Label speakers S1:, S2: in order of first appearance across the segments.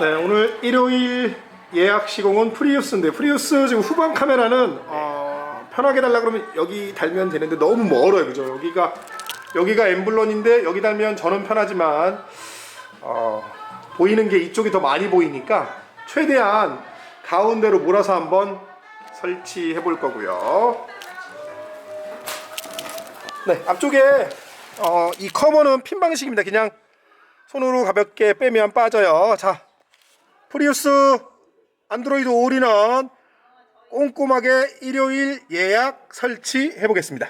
S1: 네, 오늘 일요일 예약 시공은 프리우스인데 프리우스 지금 후방 카메라는 어, 편하게 달라 그러면 여기 달면 되는데 너무 멀어요, 그죠? 여기가 여기가 엠블런인데 여기 달면 저는 편하지만 어, 보이는 게 이쪽이 더 많이 보이니까 최대한 가운데로 몰아서 한번 설치해 볼 거고요. 네, 앞쪽에 어, 이 커버는 핀 방식입니다. 그냥 손으로 가볍게 빼면 빠져요. 자, 프리우스 안드로이드 올인원 꼼꼼하게 일요일 예약 설치해 보겠습니다.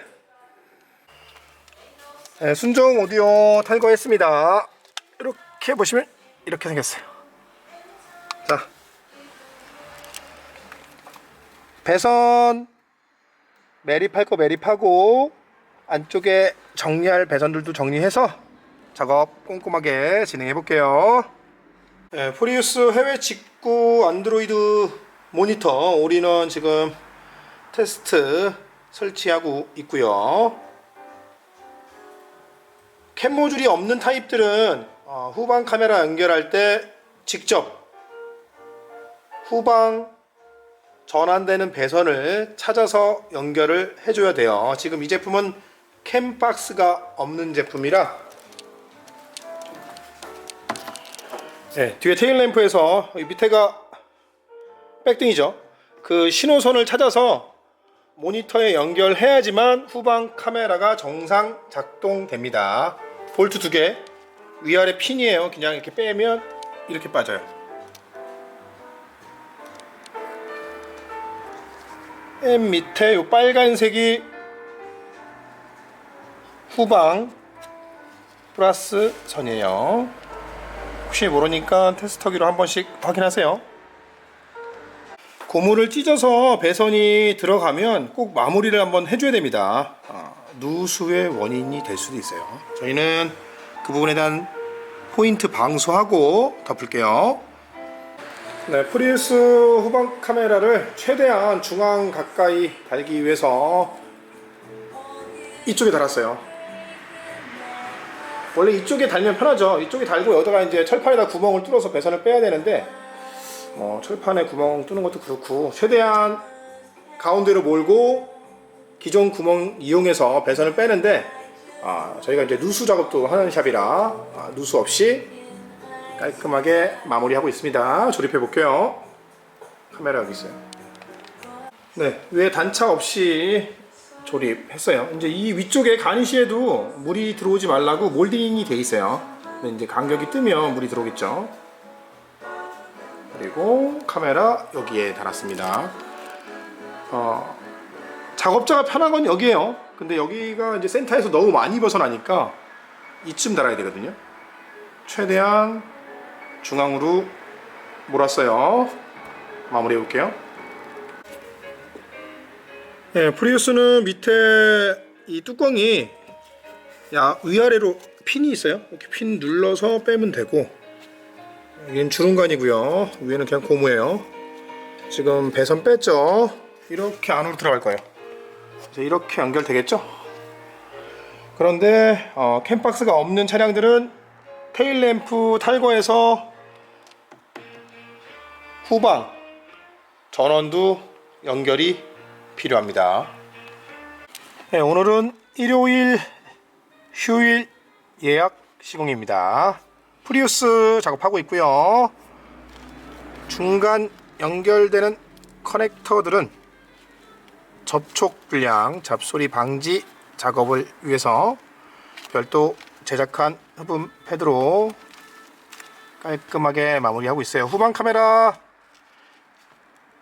S1: 네, 순정 오디오 탈거했습니다. 이렇게 보시면 이렇게 생겼어요. 자, 배선 매립할 거 매립하고 안쪽에 정리할 배선들도 정리해서 작업 꼼꼼하게 진행해 볼게요. 네, 프리우스 해외 직구 안드로이드 모니터 올인원 지금 테스트 설치하고 있고요. 캠 모듈이 없는 타입들은 어, 후방 카메라 연결할 때 직접 후방 전환되는 배선을 찾아서 연결을 해줘야 돼요. 지금 이 제품은 캠 박스가 없는 제품이라 네, 뒤에 테일 램프에서 이 밑에가 백등이죠. 그 신호선을 찾아서 모니터에 연결해야지만 후방 카메라가 정상 작동됩니다. 볼트 두 개, 위아래 핀이에요. 그냥 이렇게 빼면 이렇게 빠져요. 맨 밑에 요 빨간색이 후방 플러스 선이에요. 혹시 모르니까 테스터기로 한 번씩 확인하세요. 고무를 찢어서 배선이 들어가면 꼭 마무리를 한번 해줘야 됩니다. 아, 누수의 원인이 될 수도 있어요. 저희는 그 부분에 대한 포인트 방수하고 덮을게요. 네, 프리우스 후방 카메라를 최대한 중앙 가까이 달기 위해서 이쪽에 달았어요. 원래 이쪽에 달면 편하죠. 이쪽에 달고 여기다가 이제 철판에다 구멍을 뚫어서 배선을 빼야 되는데 어, 철판에 구멍 뚫는 것도 그렇고 최대한 가운데로 몰고 기존 구멍 이용해서 배선을 빼는데 아, 저희가 이제 누수 작업도 하는 샵이라 아, 누수 없이 깔끔하게 마무리하고 있습니다. 조립해 볼게요. 카메라 여기 있어요. 네, 위에 단차 없이 조립했어요. 이제 이 위쪽에 가니시에도 물이 들어오지 말라고 몰딩이 돼 있어요. 근데 이제 간격이 뜨면 물이 들어오겠죠. 그리고 카메라 여기에 달았습니다. 어, 작업자가 편한 건 여기에요. 근데 여기가 이제 센터에서 너무 많이 벗어나니까 이쯤 달아야 되거든요. 최대한 중앙으로 몰았어요. 마무리해 볼게요. 예, 프리우스는 밑에 이 뚜껑이 야, 위아래로 핀이 있어요. 이렇게 핀 눌러서 빼면 되고 여기는 주름관이고요. 위에는 그냥 고무예요. 지금 배선 뺐죠. 이렇게 안으로 들어갈 거예요. 이렇게 연결되겠죠? 그런데 어, 캠박스가 없는 차량들은 테일 램프 탈거해서 후방 전원도 연결이 필요합니다. 네, 오늘은 일요일 휴일 예약 시공입니다. 프리우스 작업하고 있고요. 중간 연결되는 커넥터들은 접촉 불량 잡소리 방지 작업을 위해서 별도 제작한 흡음 패드로 깔끔하게 마무리하고 있어요. 후방 카메라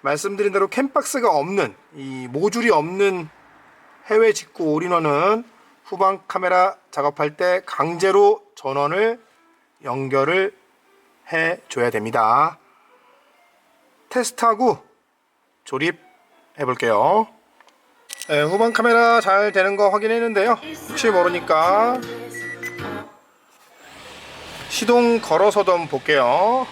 S1: 말씀드린 대로 캠박스가 없는 이 모듈이 없는 해외 직구 올인원은 후방 카메라 작업할 때 강제로 전원을 연결을 해 줘야 됩니다. 테스트하고 조립해 볼게요. 네, 후방 카메라 잘 되는 거 확인했는데요. 혹시 모르니까 시동 걸어서도 볼게요.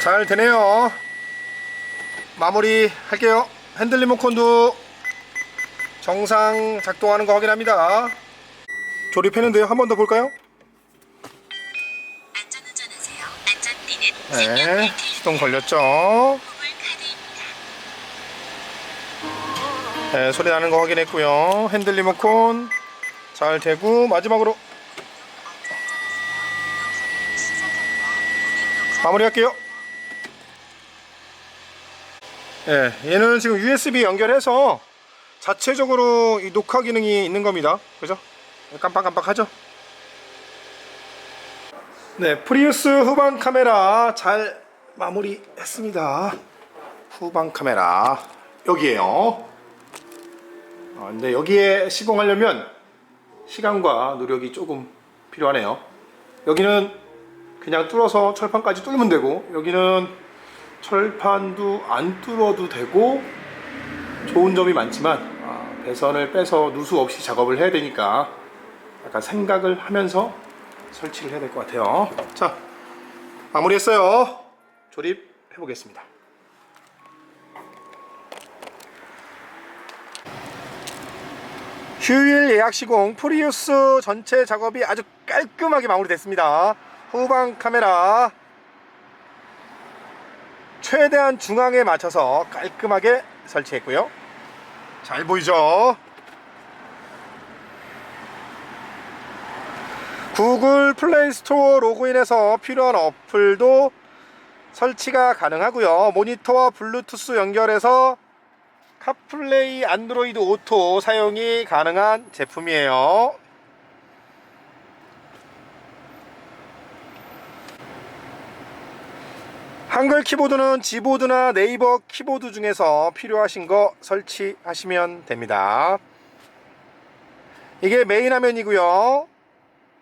S1: 잘 되네요. 마무리 할게요. 핸들 리모컨도 정상 작동하는 거 확인합니다. 조립했는데요. 한 번 더 볼까요? 네, 시동 걸렸죠. 네, 소리 나는 거 확인했고요. 핸들 리모컨 잘 되고 마지막으로 마무리할게요. 예, 얘는 지금 USB 연결해서 자체적으로 이 녹화 기능이 있는 겁니다. 그죠? 깜빡깜빡하죠? 네, 프리우스 후방 카메라 잘 마무리했습니다. 후방 카메라 여기에요. 어, 근데 여기에 시공하려면 시간과 노력이 조금 필요하네요. 여기는 그냥 뚫어서 철판까지 뚫으면 되고 여기는 철판도 안 뚫어도 되고 좋은 점이 많지만 아, 배선을 빼서 누수 없이 작업을 해야 되니까 약간 생각을 하면서 설치를 해야 될 것 같아요. 자, 마무리했어요. 조립해 보겠습니다. 휴일 예약 시공 프리우스 전체 작업이 아주 깔끔하게 마무리됐습니다. 후방 카메라 최대한 중앙에 맞춰서 깔끔하게 설치했고요. 잘 보이죠? 구글 플레이 스토어 로그인해서 필요한 어플도 설치가 가능하고요. 모니터와 블루투스 연결해서 카플레이 안드로이드 오토 사용이 가능한 제품이에요. 한글 키보드는 지보드나 네이버 키보드 중에서 필요하신 거 설치하시면 됩니다. 이게 메인 화면이고요.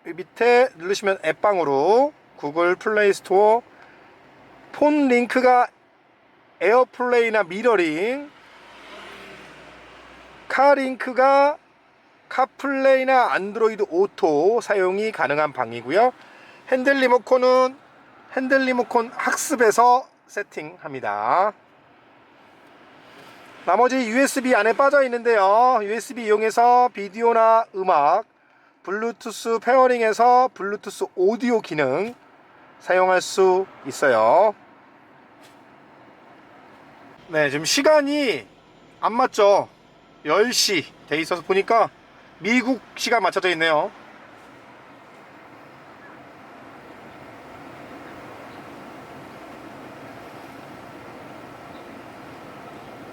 S1: 이 밑에 누르시면 앱방으로 구글 플레이 스토어 폰 링크가 에어플레이나 미러링 카 링크가 카플레이나 안드로이드 오토 사용이 가능한 방이고요. 핸들 리모컨은 핸들 리모컨 학습에서 세팅합니다. 나머지 USB 안에 빠져 있는데요. USB 이용해서 비디오나 음악, 블루투스 페어링에서 블루투스 오디오 기능 사용할 수 있어요. 네, 지금 시간이 안 맞죠? 10시 돼 있어서 보니까 미국 시간 맞춰져 있네요.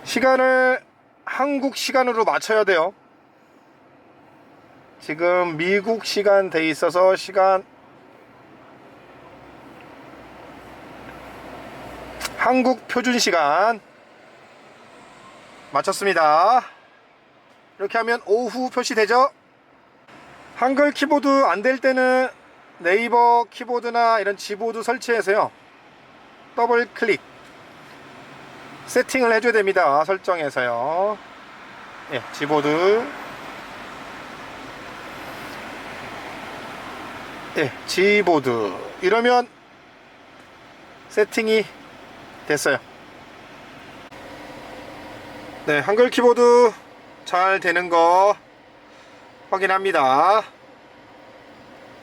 S1: 시간을 한국 시간으로 맞춰야 돼요. 지금 미국 시간 돼 있어서 시간 한국 표준 시간 맞췄습니다. 이렇게 하면 오후 표시되죠? 한글 키보드 안 될 때는 네이버 키보드나 이런 지보드 설치해서요. 더블 클릭 세팅을 해줘야 됩니다. 설정에서요. 예, 지보드. 예, 지보드. 이러면 세팅이 됐어요. 네, 한글 키보드 잘 되는 거 확인합니다.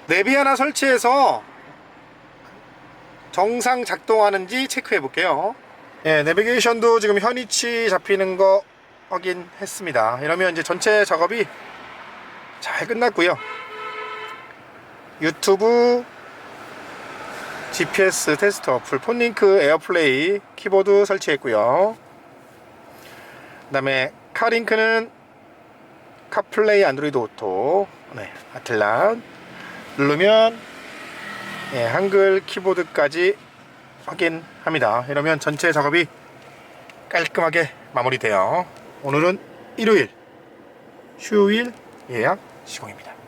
S1: 내비 하나 설치해서 정상 작동하는지 체크해 볼게요. 예, 내비게이션도 지금 현위치 잡히는 거 확인했습니다. 이러면 이제 전체 작업이 잘 끝났고요. 유튜브 GPS 테스트 어플 폰링크 에어플레이 키보드 설치했고요. 그 다음에 카링크는 카플레이 안드로이드 오토 네, 아틀란 누르면 예, 한글 키보드까지 확인합니다. 이러면 전체 작업이 깔끔하게 마무리돼요. 오늘은 일요일 휴일 예약 시공입니다.